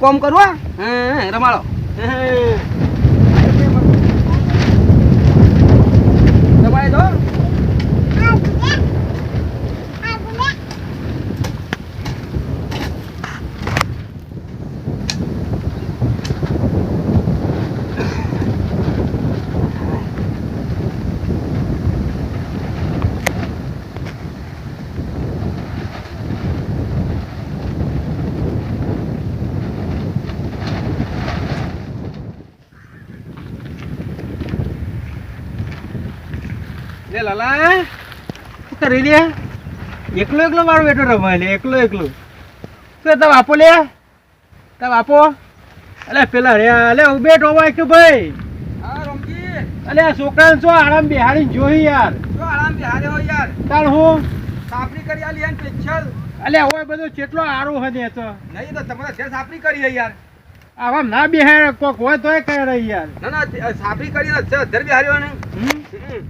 કોમ કરું હા. રમાડી. લે શું કરી લે? એકલો એકલો મારો બેટો રમાય લે એકલો એકલો. શું તમે આપો લે? તમે આપો. અલે પેલા રે અલે ઉભે ટોવાય કે ભાઈ. હા રમજી. અલે છોકરા છોકરાને શું આરામ બિહારી જોઈ યાર? જો આરામ બિહારે હો યાર? તાણ હું? સાપરી કરી આલી હે સ્પેશિયલ અલે હવે બધો કેટલો આરો હદે તો. નહીં તો તમારે છે સાપરી કરી હે યાર. આવા ના બિહાર કોક હોય તોય કહે રહી યાર. ના ના સાપરી કરી ધર બિહારી ને. હમ?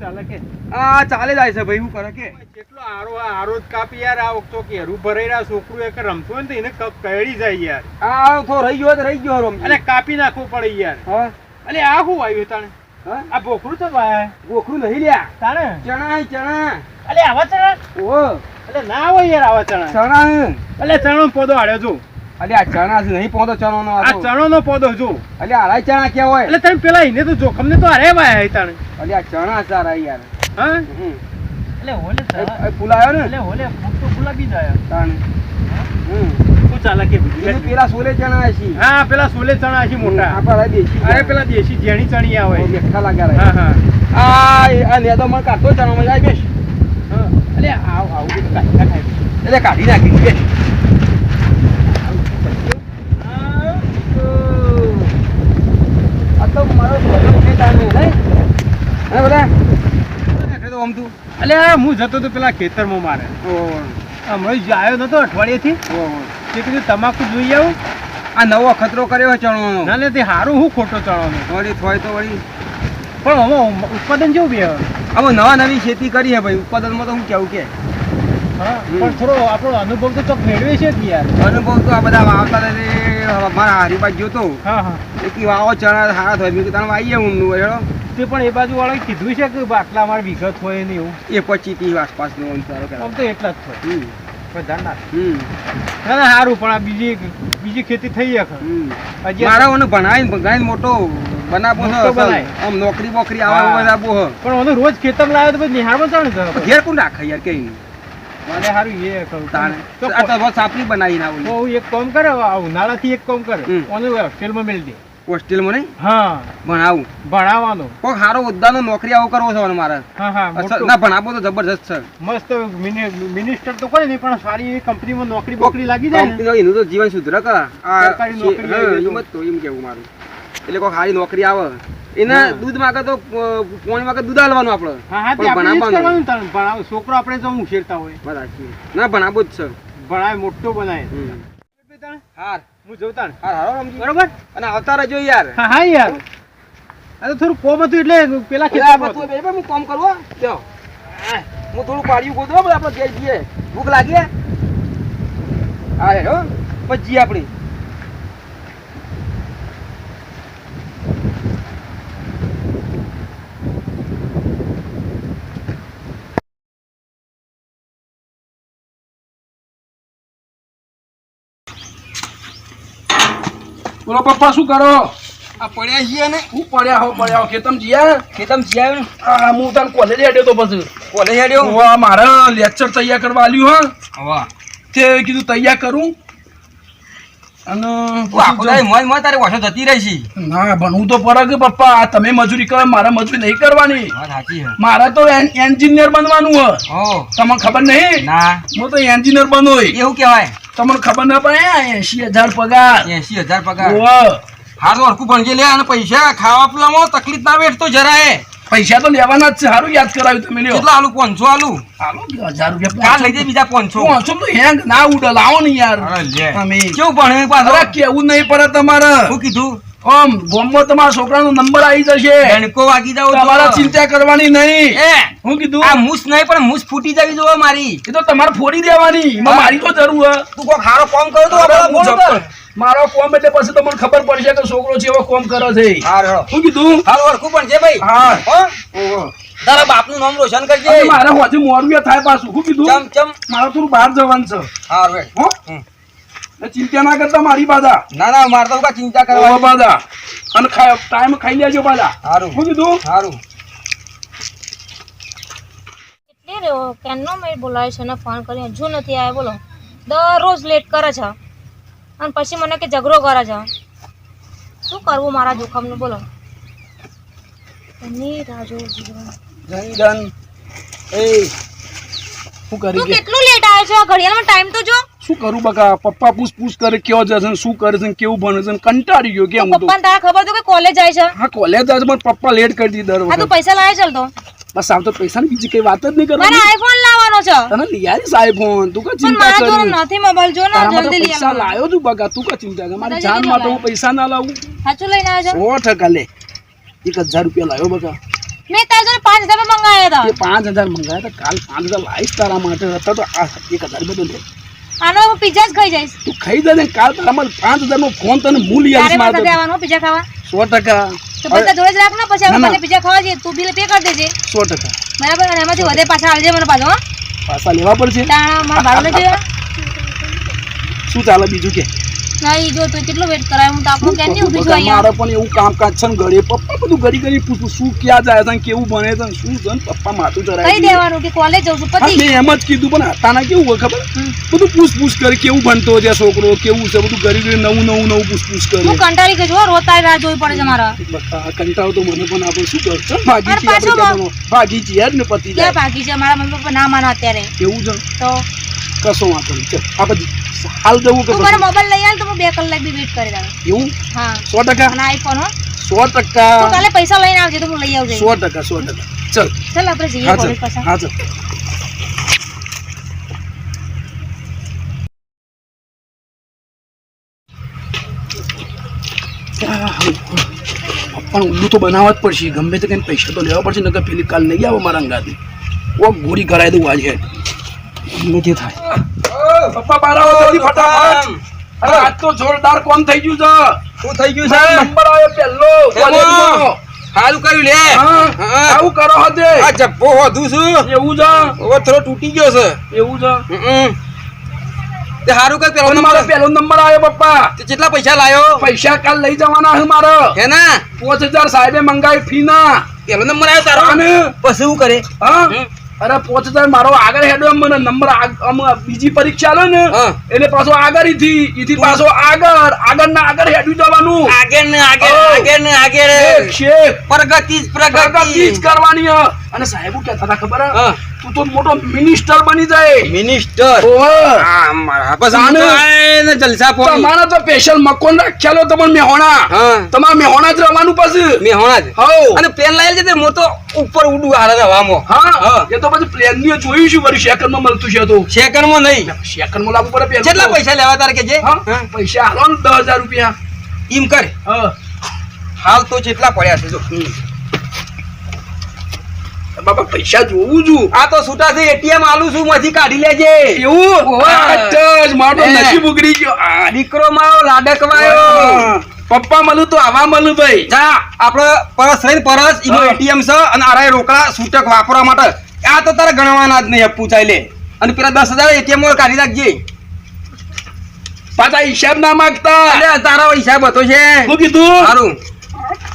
ચાલે કે? આ ચાલે જાય છે ભાઈ હું કરે કે? કેટલો આરો આરો જ કાપી યાર આ વખતો કેરું ભરાઈ રહ્યા છોકરું એક રમતો હોય ને તો એને ક- કયડી જાય યાર. આ તો રહી ગયો રહી ગયો રમ અને કાપી નાખવું પડે યાર. હા. અને આ શું આવ્યું તાણે? આ બોકરું તો ભાઈ ગોખરું નહીં લ્યા. તાણે? ચણા ચણા અલે આવા ચણા? ઓ અલે ના હોય યાર આવા ચણા. ચણા. અલે ચણો પોદો આડ્યો જો. અલે આ ચણા નહીં પોદો ચણો નો આ ચણો નો પોદો જો. અલે આરાય ચણા કેવા હોય? એટલે તમે પેલા એને તો જોખમ ને તો અરે વાય તાણે. અલે આ ચણા સારા યાર. હા? એટલે હોલે એ- ફૂલાયો ને? એટલે હોલે ફૂટ તો ગુલાબી જાય તાણ. હમ. શું ચાલે કે બીજું? પેલા સોલે ચણા છે. હા પેલા સોલે ચણા છે મોટા. આપણા દેશી અરે પેલા દેશી જેણી ચણી આવે. બહુ બેઠા હા હા. આ આ નેદો મને કાઢતો ચણો મજા આવી બેસ. હા. અલે આવ આવું કાઢી એટલે કાઢી નાખી. બેસ. આ તો મારો ભલો છે તાને, નહીં? હે બધા? તો આમ તું. હું જતો તો પેલા ખેતરમાં મારે. હમણાં જ આવ્યો નતો અઠવાડિયેથી. તે કીધું તમાકુ જોઈ આવું. આ નવો ખતરો કર્યો ચણવાનો ચણોનો. ના તે સારું હું ખોટો ચણવાનો વળી થોય તો વળી. પણ આમાં ઉત્પાદન જેવું બે હવે. નવા નવી ખેતી કરી હે ભાઈ ઉત્પાદનમાં તો હું કેવું કે. પણ થોડો આપણો અનુભવ તો ચોક મેળવે છે યાર. અનુભવ તો આ બધા વાવતા રહે મારા હરીબાઈ ગયો તો. હા હા. એ કી વાવો ચણા સારા થાય. મેં કીધું તાણે ઊંડું હેડો. તે પણ એ બાજુ વાળાએ કીધું છે કે આટલા અમારે વિગત હોય ને એવું? એ પછી ત્રીસ આસપાસ નો સારો આમ તો એટલા જ થાય હમ. વધારે ના હમ. ના ના સારું પણ આ બીજી બીજી ખેતી થઈ હજી મારા ઓને ભણાવીને ભણાવીને મોટો બનાવો. આમ નોકરી બોકરી આવા બધા પણ ઓનો રોજ ખેતર લાવ્યો તો પણ છે ઘેર કોણ રાખે યાર કઈ મારે સારું એ કહું તાણે. તો આ સાપરી બનાવીને આવું તો એક કામ કરે ઉનાળાથી એક કામ કરે. ઓને હોસ્ટેલમાં મેળ દે. હોસ્ટેલમાં નહીં? હા. ભણાવું ભણાવવાનો. કોક સારો હોદ્દાનો નોકરી આવો કરવો છે મારે. હા હા ના ભણાવો તો જબરજસ્ત છે. મસ્ત મિનિ- મિનિસ્ટર તો કોઈ નહીં પણ સારી એવી કંપનીમાં નોકરી બોકરી લાગી જાય એનું તો જીવન સુધરે કે. સરકારી નોકરી એમ કેવું મારું. એટલે કોઈ સારી નોકરી આવે. એને દૂધ માંગે તો પોણી માંગે દૂધ આલવાનું. ભણાવ છોકરો આપણે તો ઉછેરતા હોય. ના ભણાવો જ છે. ભણાવે મોટો બનાય હાર હું જોતા હાર હારો બરોબર? અને આવતા રહેજો યાર. હા હા યાર. આ તો થોડું કોમ હતું એટલે પેલા બે હું કામ કરવો જો. હું થોડું પાડ્યું ગોતું આપણે ઘેર જઈએ. ભૂખ લાગી હા? હો પછી આપણે. બોલો પપ્પા શું કરો? આ પડ્યા છીએ ને. હું પડ્યા હો પડ્યા હો. ખેતમ જીયા? ખેતમ જીયા આ હું તને કોલેજ હેડ્યો તો પછી. કોલેજ હેડ્યો? હું મારે લેક્ચર તૈયાર કરવા આવ્યું હા? વાહ. તે કીધું તૈયાર કરું. અને તું આખો દાડો મોજ મોજ તારે વાસો જતી રહી ના ભણવું તો પડે પપ્પા આ તમે મજૂરી કરો મારે મજૂરી નહીં કરવાની. સાચી મારે તો એન- એન્જિનિયર બનવાનું તમને ખબર નહીં? ના. હું તો એન્જિનિયર બનો એવું કહેવાય. તમને ખબર ના પડે એસી હજાર પગાર. એસી હજાર પગાર. હારું હરકું ભણજે લે અને પૈસા ખાવા પીવામાં તકલીફ ના વેઠતો જરાય. પૈસા તો લેવાના જ છે સારું યાદ કરાવ્યું તમે લ્યો. કેટલા આલુ? પાંચસો આલુ. હાલો હજાર રૂપિયા કાલ લઈ જાય બીજા પાંચસો. પાંચસો તો હેંગ ના ઉડે લાવો ને યાર. કેવું ભણે પાછળ કેવું નહીં પડે તમારે. શું કીધું? આમ બોમ્બો તમારા છોકરાનો નંબર આવી જશે. ડંકો વાગી જાવ તમારા ચિંતા કરવાની નહીં. એ હું કીધું આ મૂસ નહીં પણ મૂસ ફૂટી જવી જોવે મારી. એ તો તમારે ફોડી દેવાની. મારી તો જરૂર તું કોઈ ખારો કોમ કરો તો હું. મારો કોમ એટલે પછી તમને ખબર પડશે કે છોકરો છે એવો કોમ કરે છે. હારું, હારું. હું કીધું હાલ ઓળખું પણ છે ભાઈ. હા. હો? બાપ તારા બાપનું નામ રોશન કરજે. મારે હોજે મોરવી થાય પાછું. હું કીધું ચમ ચમ. મારે થોડું બહાર જવાનું છે. હારું. હો. એટલે ચિંતા ના કરતા મારી બાધા ના ના મારે તો ચિંતા કરવા બાધા અને ટાઈમ ખાઈ લેજો બાધા સારું હું કીધું? સારું એટલે રહ્યો કેનો મેં બોલાવ્યો છે ને ફોન કરી હજુ નથી આવ્યો બોલો. દરરોજ લેટ કરે છે. અને પછી મને કે ઝઘડો કરે છે. શું કરવું મારા જોખમનું બોલો. એની રાહ જોઉં છું. એ શું કરી કે? કેટલું લેટ આવ્યો છે? ઘડિયાળમાં ટાઈમ શું કરું બકા? પપ્પા પૂછ પૂછ કરે કેવો જશે શું કરે છે કેવું ભણે છે કંટાળી ગયો કે હું તો. પપ્પાને તારા ખબર તો કે કોલેજ જાય છે? હા કોલેજ જાય છે પણ પપ્પા લેટ કરી દી દર હા તો પૈસા લાવે ચાલ તો? બસ આમ તો પૈસા ની બીજી કઈ વાત જ નહીં મારે કરવાની આઈફોન લાવવાનો છે. તને લઈ આઈફોન તું કા પણ ચિંતા મારા જોડે કરી નથી મોબાઈલ જો ના જલ્દી લઈ પૈસા લાયો તું બકા તું કા ચિંતા કર? મારી જાન માટે હું પૈસા ના લાવું. સાચું લઈને આવ્યો સો ટકા લે. એક હજાર રૂપિયા લાયો બકા. મેં તારા જોડે પાંચ હજાર મંગાવ્યા એ હતા પાંચ હજાર મંગાયા હતા કાલ પાંચ હજાર લાવીશ તારા માટે. હતા તો આ એક હજાર બધું લે. આનો હું પિઝા જ ખાઈ જઈશ. તું ખાઈ જાય ને કાલ તારા માટે પાંચ હજાર નો ફોન તને હું લઈ આવીશ મારા દેવાનો પિઝા ખાવા? સો ટકા. તો પૈસા જોડે જ રાખ ને પછી આપણે. પિઝા ખાવા જઈએ તું બિલ પે કરી દેજે. સો ટકા. બરાબર? અને એમાંથી વધે પાછા આવજે મને પાછો પાછા લેવા પડશે? તાણા મારા ભાડું નથી શું ચાલે બીજું કે? ના ઈ જો તું કેટલું વેટ કરાય હું તો આપણું કેમ નહીં ઊભી છું મારે પણ એવું કામકાજ છે ને ઘરે. પપ્પા બધું ઘડી ઘડી પૂછું શું ક્યાં જાય છે કેવું બને છે શું છે ને પપ્પા માથું કહી ચડાવી દેવાનું કે કોલેજ જઉં છું મેં એમ જ કીધું પણ હતાના કેવું હોય ખબર? બધું પૂછપૂછ કરે કેવું બનતો છે છોકરો કેવું છે બધું ઘડી ઘડી નવું નવું નવું પૂછપૂછ કરે. હું કંટાળી ગઈ છું તારી રાહ જોવી પડે છે મારા. કંટાળો તો મને પણ આપણે શું કરશે? ભાગી છે આપણે ભાગી જ ને પતિ જાય. બાકી છે? મારા મમ્મી પપ્પા ના માનો અત્યારે. કેવું છે તો? કશો વાંધો નહીં ચાલ આપણે હાલ જવું કે મારો મોબાઈલ લઈ આવ તો બે કલાક બી વેટ કરી દઉં. એવું? હા. સો ટકા? અને આઈફોન હો. સો તું તો કાલે પૈસા લઈને આવજે તો હું લઈ આવજે. સો ટકા સો ટકા. ચલ. ચલ આપણે જઈએ કોલેજ પાછા. હા ચલ. પણ ઉલ્લું તો બનાવવા જ પડશે. ગમે તે કઈ પૈસા તો લેવા પડશે નકર પેલી કાલ નહીં આવો મારા અંગાથી. ઓ ગોળી કરાવી દઉં આજે ગમે તે થાય. પપ્પા બારા જલ્દી ફટાફટ. અરે આજ તો જોરદાર કોમ થઈ ગયું છે. શું થઈ ગયું છે નંબર આવ્યો પહેલો. કોલેજમાં. હાલું કર્યું લે. આવું કરો હતે આ જબ્બો વધુ છું. એવું છે? થોડો તૂટી ગયો છે. એવું છે? તે સારું કર પેલો નંબર. પહેલો નંબર આવ્યો પપ્પા. તે કેટલા પૈસા લાયો? પૈસા કાલ લઈ જવાના છે મારે. હે ના. પાંચ હજાર સાહેબે મંગાવી ફી ના. પેલો નંબર આવ્યો તારો? અને? પછી શું કરે? હા. અરે પોચતા મારો આગળ હેડો એમ મને નંબર બીજી પરીક્ષા લે ને. એટલે પાછો આગળ ઈથી ઈથી પાછો આગળ આગળ ના આગળ હેડું જવાનું આગળ ને આગળ. આગળ ને આગળ. પ્રગતિ જ પ્રગતિ જ કરવાની. અને સાહેબ કહેતા હતા ખબર. તું તો મોટો મિનિસ્ટર બની જાય. મિનિસ્ટર જલસા તમારા તો સ્પેશિયલ મકોન રાખ્યાલો તમને મેહોણા. તમારે મેહોણા જ રહેવાનું પછી. મેહોણા જ. હો અને પ્લેન લાયેલ છે મો તો ઉપર ઉડું હાલે રવામાં હા? હા. એ તો પછી પ્લેનની જોયું છું વળી સેકન્ડમાં મળતું છે તો. સેકન્ડમાં નહીં. સેકન્ડમાં લાગુ પડે કેટલા પૈસા લેવા તાર કે જે? પૈસા હાલો ને દસ હજાર રૂપિયા. એમ કર. હા. હાલ તો જેટલા પડ્યા છે જો. બાબા પૈસા જોવું છું. આ તો છૂટા છે એટીએમ આલું છું માંથી કાઢી લેજે. એવું? જ નસીબ ઉગડી ગયો. દીકરો મારો લાડકવાયો. પપ્પા મળું તો આવા મળું ભાઈ. જા આપણે પરસ રહીને પરસ એનો એટીએમ છે અને આરાય રોકડા છૂટક વાપરવા માટે. આ તો તારે ગણવાના જ નહીં પૂછાય લે અને પેલા દસ હજાર એટીએમ કાઢી રાખજે પાછા હિસાબ ના માંગતા. અરે તારો હિસાબ હતો છે. શું કીધું? સારું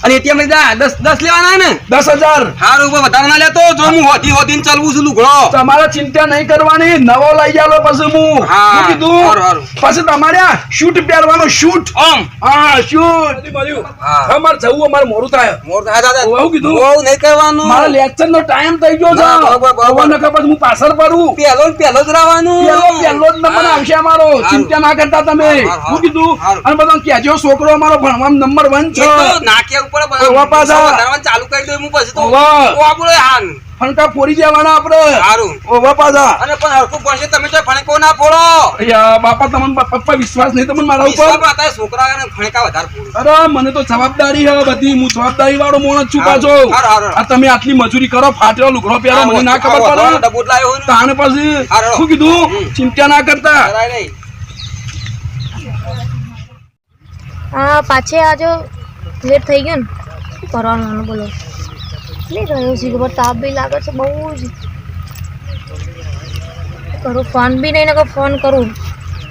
અને એટીએમ જા દસ દસ લેવાના ને. દસ હજાર. પણ વધારે ના લેતો જો હું હોતી હોધીને ચાલવું છું લુગડો. તમારે ચિંતા નહીં કરવાની નવો લઈ આલો પછી હું. હા. કીધું હારું, હારું. પછી તમારે શૂટ પહેરવાનો શૂટ. આમ હા શૂટ. હા. અમારે જવું અમાર મોરું થાય. મોરું થાય દાદા. હું કીધું? બહુ નહીં કરવાનું. મારા લેક્ચર નો ટાઈમ થઈ ગયો છે. ના, બરાબર, બરાબર. નકર પછી હું પાછળ પડું. પહેલો પહેલો જ રહેવાનું. પહેલો પહેલો જ નંબર આવશે અમારો. ચિંતા ના કરતા તમે. શું કીધું. અને બધા કહેજો છોકરો અમારો ભણવામાં નંબર વન છે. તો ઉપર બધા ઓવા પાછા. વધારવાનું ચાલુ કરી દઉં હું પછી તો ઓવા. ઓવા હાન ફણકા ફોડી દેવાના આપણે. સારું. ઓવા પાછા. અને પણ હરખું પડશે તમે તો ફણકો ના ફોડો. અయ్યા, બાપા તમને પપ્પા વિશ્વાસ નહીં તમને મારા ઉપર? વિશ્વાસમાં હતા છોકરા ફણકા વધારે ફોડો. અરે મને તો જવાબદારી હે બધી. હું જવાબદારી વાળો મોણ છું પાછો. હારું, હારું. આ તમે આટલી મજૂરી કરો ફાટેલો લુગડો પહેરો મને ના ખબર પડે. ડબોટ પછી શું કીધું. ચિંતા ના કરતા. હા પાછે આજો. લેટ થઈ ગયું ને શું કરવાનું આનું બોલો. નહીં રહ્યો છે, ખબર, તાપ બી લાગે છે, બહુ જ. શું કરું ફોન બી નહીં ને ફોન કરું.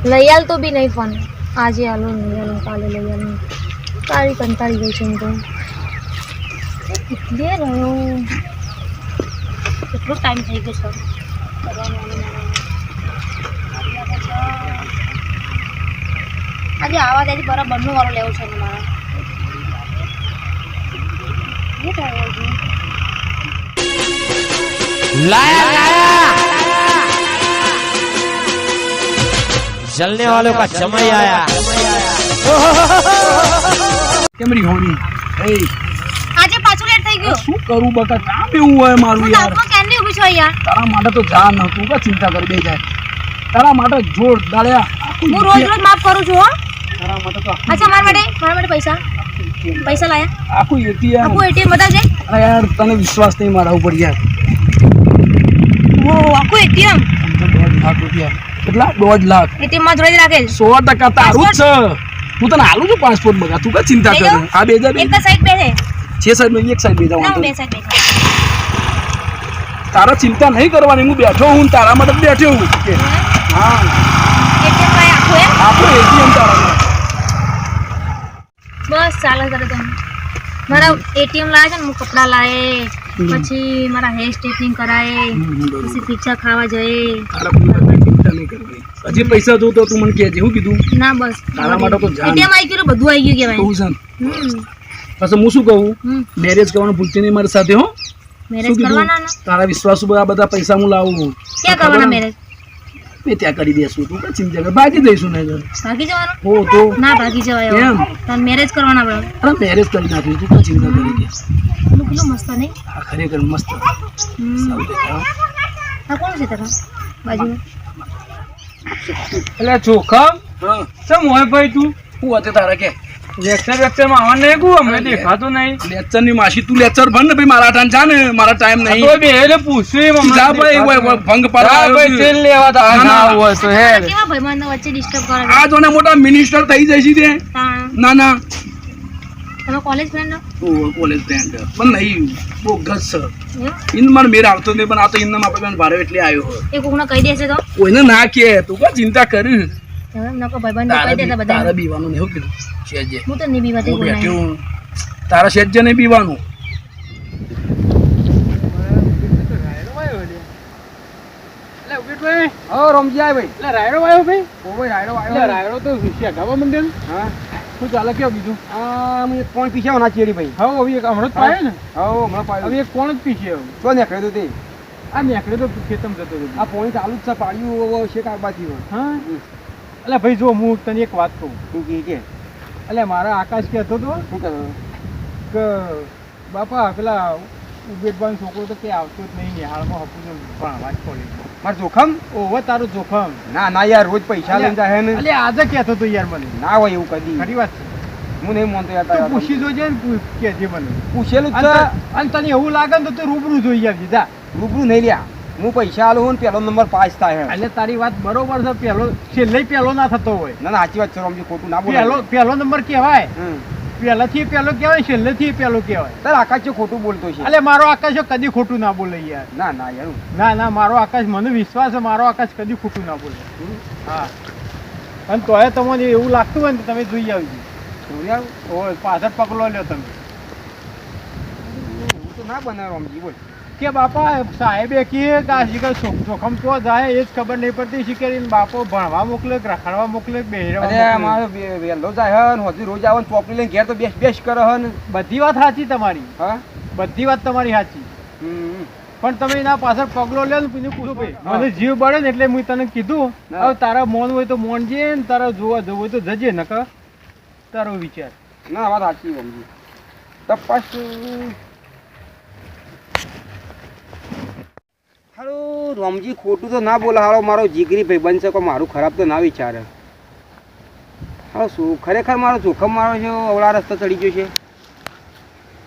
લઈ આલ તો બી નહીં ફોન આજે આલો, નહીં આલો, કાલે લઈ આલો. કાળી કંટાળી ગઈ છું હું તો. કેટલે રહ્યો. કેટલો ટાઈમ થઈ ગયો છે? કરવાનું આનું મારે. આજે આવા ત્યાંથી બરાબરનું વાળું લેવું છે ને મારે. जलने वालों का समय आया કેમ રી હોની એ આજે પાછું લેટ થઈ ગયું શું કરું બકા કામ એવું હોય મારું હું યાર તાપમાં ક્યારની ઊભી છું યાર તારા માટે તો જા ન તું કા ચિંતા કરી બે જાય તારા માટે જોર દાળ્યા આખું હું રોજ રોજ માફ કરું છું હો તારા માટે તો આખું અચ્છા મારા માટે મારા માટે પૈસા પૈસા લાયા આખું એટીએમ આખું એટીએમ બતાવજે અરે યાર તને વિશ્વાસ નહીં મારા ઉપર યાર ઓ આખું એટીએમ કેટલા? દોઢ લાખ. એટીએમમાં જોડે રાખેલ. સો ટકા તારું જ છે. હું તને હાલું છું પાસપોર્ટ બગા તું કે ચિંતા કરે? આ બે હજાર એક સાઈડ બે છે. છે સાઈડ નો એક સાઈડ બે ના હું બે સાઈડ બે તારા ચિંતા નહીં કરવાની. હું બેઠો હું તારા માટે બેઠો હું? કે હા. એટીએમમાં આખું એ આખું એટીએમ તારા. બસ ચાલે કરે તમે મારા એટીએમ લાવે છે ને હું કપડાં લાવે. પછી મારા હેર સ્ટ્રેટનિંગ કરાય પછી પીછા ખાવા જઈએ. હજી પૈસા જોતો તું મને કહેજે હું કીધું? ના બસ. તારા માટે તો જાન. એટીએમ આવી ગયું બધું આવી ગયું કે કહેવાય હું પછી હું શું કહું? મેરેજ કરવાનું ભૂલતી નહીં મારી સાથે હો. મેરેજ કરવાના તારા વિશ્વાસ ઉપર આ બધા પૈસા હું લાવું. ક્યાં કરવાના મેરેજ ત્યાં કરી દેશું. તું પછી ચિંતા ભાગી દઈશું ને ભાગી જવાનું? હો તો. ના ભાગી જવાય એમ. તને તારે મેરેજ કરવાના આપણે અરે મેરેજ કરી નાખ્યું તું પછી ચિંતા કરી દે. પેલું મસ્ત નહીં? આ ખરેખર મસ્ત. આ કોણ છે તારા? બાજુમાં. એટલે ચોખમ હા. ચમ હોય ભાઈ તું? શું હતું તારે કે? લેક્ચર લેક્ચરમાં આવવાનું નહીં ગયું અમે દેખાતું નહીં. લેક્ચરની માસી તું લેક્ચર ભણ ને ભાઈ મારા ટાઈમ જા ને. મારા ટાઈમ નહીં. તો બે એટલે પૂછ્યું એમ જા ભાઈ ભંગ આવ્યો ભાઈ. તેલ લેવા તો આ ના. હોય તો હે. કેવા ભાઈબંધો વચ્ચે ડિસ્ટર્બ કરે આ જોને મોટા મિનિસ્ટર થઈ જશે તે. ના ના. તમે કોલેજ ફ્રેન્ડ ઓ કોલેજ ફ્રેન્ડ પણ નહીં બહુ ગસ છે એમ ઇન મને મેર આવતો નહીં પણ આ તો ઇનમાં આપણે ભારે એટલે આવ્યો એ કોકને કહી દેશે તો? કોઈને ના કે તું કો ચિંતા કર. હવે એમ નકો ભાઈબંધો કહી દેતા તારા તારા બધા બીવાનું નહીં કીધું શેજે હું તો નહીં બીવાતી કોઈ બેઠ્યો તારા શેજે નહીં આય ભાઈ. એટલે રાયડો આવ્યો ભાઈ? ઓ ભાઈ રાયડો આવ્યો રાયડો તો મંદિર હા. શું ચાલે કેવું બીજું? આ એક કોણ પીછે હોના ચેરી ભાઈ? હવે હવે એક હમણાં જ પાયો ને? હો હમણાં પાડ્યું હવે એક કોણ જ પીછે તો શું તે આ નીકળે તો ખેતમ જતો હતો આ પોણી ચાલુ જ છે પાડ્યું શેક આગબાથી હોય હા? એટલે ભાઈ જો હું તને એક વાત કહું. શું કહે કે એટલે મારા આકાશ કહેતો હતો શું કહેતો કે બાપા પેલા ઉબેટભાઈ છોકરો તો કે આવતો જ નહીં નિહાળમાં હપું ભણવા જ પડે મારું જોખમ? ઓવે તારું જોખમ. ના ના યાર રોજ પૈસા લઈને જાય ને. એટલે આજે કહેતો હતો યાર મને. ના હોય એવું કદી. ખરી વાત છે. હું નહીં માનતો યાર તું પૂછી જોજે ને તું કહેજે મને. પૂછેલું જ અને ત- તને એવું લાગે ને તો તું રૂબરૂ જોઈ યાર જા. રૂબરૂ નહીં લ્યા. હું પૈસા આલું ને પેલો નંબર પાસ થાય એટલે તારી વાત બરોબર છે પહેલો છેલ્લે પહેલો ના થતો હોય. ના સાચી વાત છે રમજી ખોટું ના બોલે પહેલો પહેલો નંબર કહેવાય. પહેલાથી પહેલો કહેવાય છેલ્લેથી પહેલો કહેવાય. તાર આકાશ ખોટું બોલતો છે. એટલે મારો આકાશ કદી ખોટું ના બોલે યાર. ના ના યાર. ના ના મારો આકાશ મને વિશ્વાસ છે મારો આકાશ કદી ખોટું ના બોલે. હા. અને તોય તમને એવું લાગતું હોય ને તમે જોઈ આવજો. જોઈ આવ. પાછળ પકડો લ્યો તમે. એવું તો ના બને રમજી બોલ. કે બાપા સાહેબે કહે કે આ શીખર જોખમ તો જાય એ જ ખબર નહીં પડતી. શીખેરીને બાપો ભણવા મોકલે રખાડવા મોકલે બેહરવા મારો વહેલો જાય હન હજુ રોજ આવે ચોપડી લઈને ઘેર તો બેસ બેસ કરે હન બધી વાત સાચી તમારી. હા? બધી વાત તમારી સાચી. પણ તમે એના પાછળ પગલો લે ને પછી પૂછો ભાઈ મને જીવ બળે ને એટલે હું તને કીધું. હવે તારા મોન હોય તો મોન જઈએ ને તારા જોવા જવું હોય તો જજે નકર તારો વિચાર. ના વાત સાચી સમજી. તપાસ હારું રોમજી, ખોટું તો ના બોલે. હાલો, મારો જીગરી ભાઈ બનશે કોઈ મારું ખરાબ તો ના વિચારે. હાલો, શું, ખરેખર મારો જોખમ મારો છે, અવળા રસ્તા ચડી ગયો છે?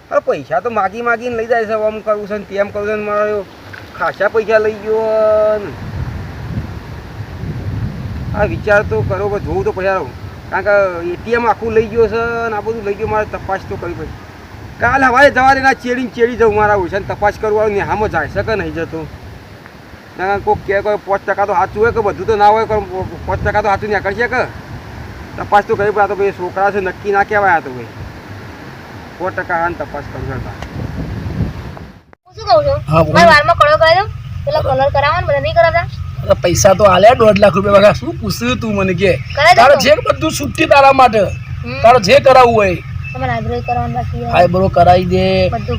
હા પૈસા તો માગી માગીને લઈ જાય છે આમ કરવું છે ને તેમ કરવું છે ને મારો ખાસા પૈસા લઈ ગયો ને. આ વિચાર તો કરો કે જોવું તો પૈસા કારણ કે એટીએમ આખું લઈ ગયો છે ને આ બધું લઈ ગયો, મારે તપાસ તો કરવી પડશે કાલ હવારે જવારે ના ચેડીને ચેડી જવું મારા ઓછા તપાસ કરવાનું ને હામાં જાય શકે નહીં જતો? ના કોઈક કે કોઈ પાંચ ટકા તો સાચું હોય કે બધું તો ના હોય પાંચ ટકા તો સાચું નીકળશે કે? તપાસ તો કરી પડે તો ભાઈ છોકરા છે નક્કી ના કહેવાય આ તો ભાઈ સો ટકા હા તપાસ કહું નહીં પૈસા તો આલ્યા દોઢ લાખ રૂપિયા શું પૂછ્યું તું મને કે? તારે જે બધું છૂટી તારા માટે તારે જે કરાવવું હોય તમારે આઈબ્રો કરવાનું બાકી છે. આઈબ્રો કરાવી દે.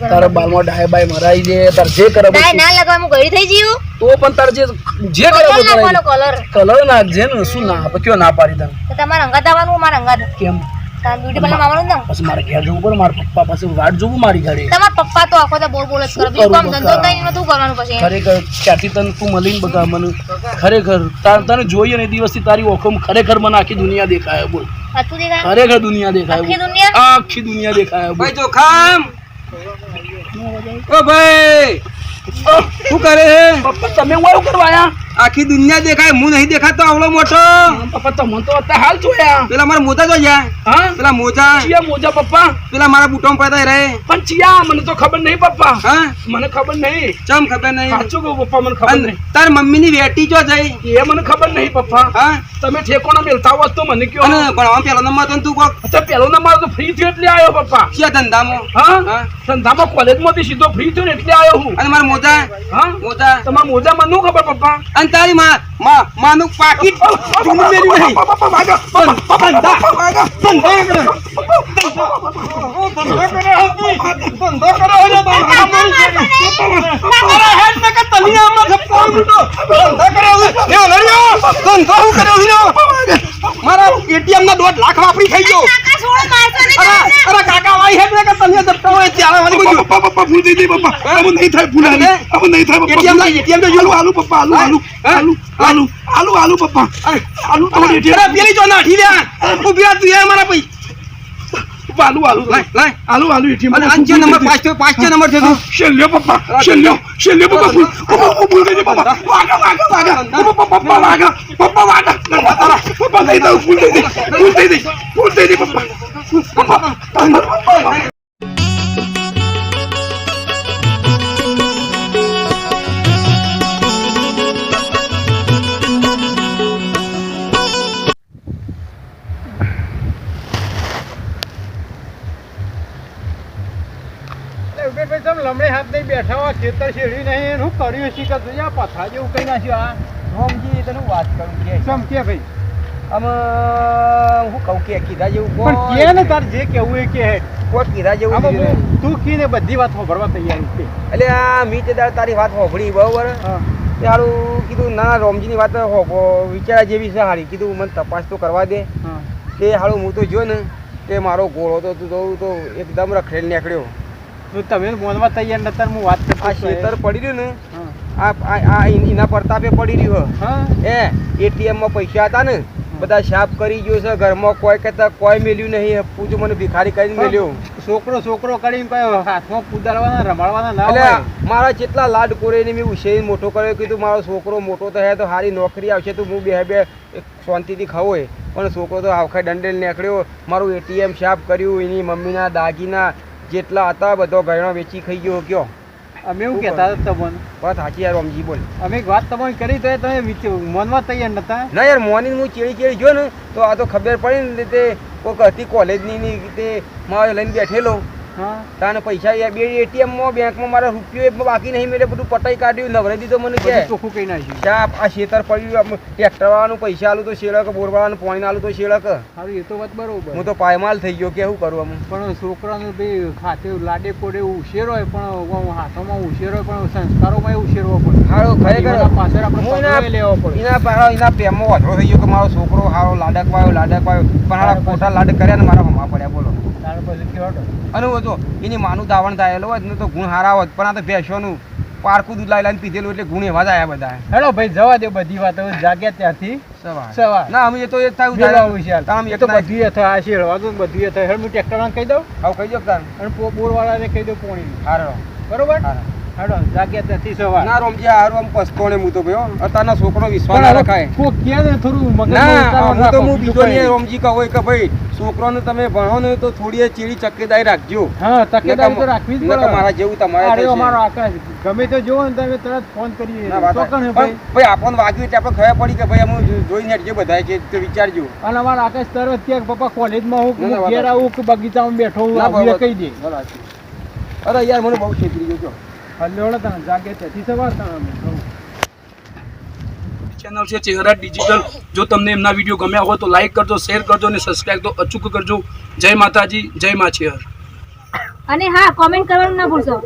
તારા બાલમાં ડાય બાય મરાવી દે. તાર જે કરે ડાય ના લગાવવા હું ગળી થઈ ગયું તો પણ તાર જે જે કરે કરાવવું નાખવાનો કલર કલર નાખજે ને શું ના કયો ના પાડી તને તો તમારે અંગાત આવવાનું મારા અંગાત? કેમ? બ્યુટી પાર્લર આવવાનું ને? પછી મારે ઘેર જવું પડે મારા પપ્પા પાસે વાટ જોવું મારી ઘરે. તમારા પપ્પા તો આખો તો બોલ બોલ જ કરે. બીજું કામ ધંધો? કઈ નતું કરવાનું પછી? ખરેખર ક્યાંથી તને તું મળીને બગા મને? ખરેખર તાર- તને જોઈએ ને દિવસથી તારી ઓખમ ખરેખર મને આખી દુનિયા દેખાય બોલ. સાચું દેખાય? ખરેખર દુનિયા દેખાય આખી. દુનિયા? આખી દુનિયા દેખાય. ભાઈ જોખામ! ઓ ભાઈ! શું કરે છે? પપ્પા તમે વાયું કરવા આયા? આખી દુનિયા દેખાય હું નહીં દેખાતો આવડો મોટો. પપ્પા તમને તો અત્યારે હાલ જોયા. પેલા મારા મોજા જો. હા? પેલા મોજા. ચિયા મોજા પપ્પા? પેલા મારા બુટોમાં પડતા રહે પણ ચિયા મને તો ખબર નહીં પપ્પા. હા? મને ખબર નહીં. ચમ ખબર નહીં? સાચું કહું પપ્પા મને ખબર નહીં. તાર મમ્મીની વેટી જો જઈ. એ મને ખબર નહીં પપ્પા. હા? તમે ઠેકોના મેલતા હોત તો મને કયો. અને ભણવામાં પેલો નંબર ને તું કોક? તો પેલો નંબર તો ફ્રી થયો એટલે આવ્યો પપ્પા. ક્યાં ધંધામાં? હા? ધંધામાં કોલેજમાંથી સીધો ફ્રી થયો ને એટલે આવ્યો હું. અને મારા મોજા? હા? મોજા? તમારા મોજા નું ખબર પપ્પા? અને તારી માં માનું પાકીટ જૂનું નહીં ધંધા ધંધા કરે. ધંધો કરો એટલે ધંધા કરો. હેડ ને કે તલી આમાં. ધંધા કરો છે મારા એટીએમ ના દોઢ લાખ વાપરી થઈ ગયો કાકા છોડો મારશો નહીં અરે અરે કાકા વાઈ હેડ ને કે તલી ધપ્પા હોય ત્યારે વાળી કોઈ પપ્પા પપ્પા ભૂલ થઈ ગઈ પપ્પા હવે નહીં થાય ભૂલ આલી હવે નહીં થાય પપ્પા ATM લાય, ATM તો. આલુ આલુ પપ્પા આલુ આલુ આલુ આલુ આલુ આલુ પપ્પા. આલુ તો અરે પેલી જો નાઠી લ્યા ઊભી તું યાર મારા પૈ આલુ આલુ લાય લાય. આલુ આલુ એટીએમ અને અંજે નંબર પાંચ થયો પાંચ નંબર થયો શેલ્યો પપ્પા શેલ્યો શેલ્યો પપ્પા ભૂલ પપ્પા પપ્પા ભૂલ થઈ ગઈ પપ્પા. વાગા વાગા વાગા. પપ્પા પપ્પા વાગા. પપ્પા વાગા. પપ્પા નહીં થાય ભૂલ થઈ ગઈ ભૂલ થઈ ગઈ ભૂલ થઈ ગઈ પપ્પા. પપ્પા કર્યું છે તું જેવું કઈ નાખ્યું આ રોમજી તને વાત કરું કે સમ કે ભાઈ? આમ હું કહું કે કીધા જેવું પણ કે ને તાર જે કેવું એ કે. કોઈ કીધા જેવું તું કીને બધી વાત ભરવા તૈયાર છે એટલે આ મી તારી વાત હોભળી બરોબર? હારું કીધું ના ના રોમજીની વાત વિચારા જેવી છે હારી. કીધું મને તપાસ તો કરવા દે. તે હારું હું તો જો ને તે મારો ગોળો તો તું જોઉં તો એકદમ રખડેલ નીકળ્યો. તો તમે બોલવા તૈયાર નતા હું વાત કરતો હતો. પડી રહ્યું ને. આ આ એના પરતાપે પડી રહ્યું. હા. હે એટીએમમાં પૈસા હતા ને બધા સાફ કરી ગયો છે ઘરમાં કોઈ કહેતા કોઈ મેલ્યું નહીં. પૂછું મને ભિખારી કરીને મેલ્યો. છોકરો છોકરો કરીને હાથમાં કુદાડવાના રમાડવાના ના એટલે મારા જેટલા લાડ કોરેને મેં ઉછેરી મોટો કર્યો કીધું મારો છોકરો મોટો તો હે તો સારી નોકરી આવશે તો હું બે બે શાંતિથી ખાવો હોય પણ છોકરો તો આખા દંડેલ નીકળ્યો. મારું એટીએમ સાફ કર્યું એની મમ્મીના દાગીના જેટલા હતા બધો ગયણો વેચી ખાઈ ગયો કયો. અમે એવું કહેતા હતા તમને. વાત સાચી યાર ઓમજી બોલ. અમે એક વાત તમારી કરી તો તમે મનમાં તૈયાર નતા. ના યાર મોર્નિંગ હું ચેડી ચેડી જોયો ને તો આ તો ખબર પડી ને તે કોઈક હતી કોલેજની ની તે મારે લઈને બેઠેલો. તાને પૈસા યાર બે બેંક બેંકમાં મારા રૂપિયો એક બાકી નહીં મેળે બધું પટાઈ કાઢ્યું નવરાઈ દીધો મને કે. ચોખ્ખું કઈ નાખ્યું? ચા આ શેતર પડ્યું ટ્રેક્ટર વાળાનું પૈસા આલું તો શેળક બોર વાળાનું પાણી આલું તો શેળક. સારું એ તો વાત બરોબર. હું તો પાયમાલ થઈ ગયો કે શું કરું આમ. પણ છોકરાનું ભાઈ ખાતે લાડે પોડે ઉશેર હોય પણ હાથોમાં ઉશેર હોય પણ સંસ્કારોમાં એ ઉછેરવો પડે. હારો ખરેખર પાછળ આપણે લેવો પડે. એના પાડો એના પ્રેમમાં વાંધો થઈ ગયો કે મારો છોકરો હારો લાડકવાયો લાડકવાયો. લાડક વાયો પણ હારા ખોટા લાડ કર્યા ને મારા મમા પડ્યા બોલો. તાર પછી કેવો અને જો એની માનું દાવણ થયેલો હોત ને તો ગુણ હારા હોત. પણ આ તો ભેંસોનું પારકું દૂધ લાવી લાવીને પીધેલું એટલે ગુણ એવા જ બધા. હેલો ભાઈ જવા દે બધી વાતો. જાગ્યા ત્યાંથી? સવાર. સવાર. ના અમે તો એ થાય વેલા આમ એ તો બધી એ થાય. આ શેરવા તો બધું એ થાય. હેડ હું ટ્રેક્ટરવાળાને કહી દઉં. આવું કહી દો તાન અને બોરવાળાને કહી દઉં પોણી હારો બરોબર? હેડો જાગ્યા ત્યાંથી સવાર. ના રોમજી હારું આમ પસ્તો હું તો ભાઈ હો. છોકરો વિશ્વાસ ના હવે રખાય. કોક કહે ને થોડું મગજમાં ના હું તો હું બીજો કંઈ. નહીં નહીં. રોમજી કહો કે ભાઈ છોકરોને તમે ભણો ને તો થોડી ચીડી ચક્કેદારી રાખજો. હા તકેદારી તો રાખવી જ પડે. મારા જેવું તમારે અરે અમારો આકાશ. ગમે તો જોવો ને તમે તરત ફોન કરી પણ ભાઈ. ભાઈ વાગ્યું એટલે આપણે ખબર પડી કે ભાઈ અમે જોઈને હેડજો બધા કે તો વિચારજો. અને અમારા આકાશ તરત કે પપ્પા કોલેજમાં હું ઘેર આવું કે બગીચામાં બેઠો હું. કહી દે. અરે યાર મને બહુ છેતરી ગયો છો. હલ્લો જાગે સવાર તમે ચેનલ છે ચહેરા ડિજિટલ જો તમને એમના વીડિયો ગમ્યા હોય તો લાઈક કરજો શેર કરજો અને સબસ્ક્રાઇબ તો અચૂક કરજો. જય માતાજી જય માછીહર અને હા કોમેન્ટ કરવાનું ના ભૂલશો.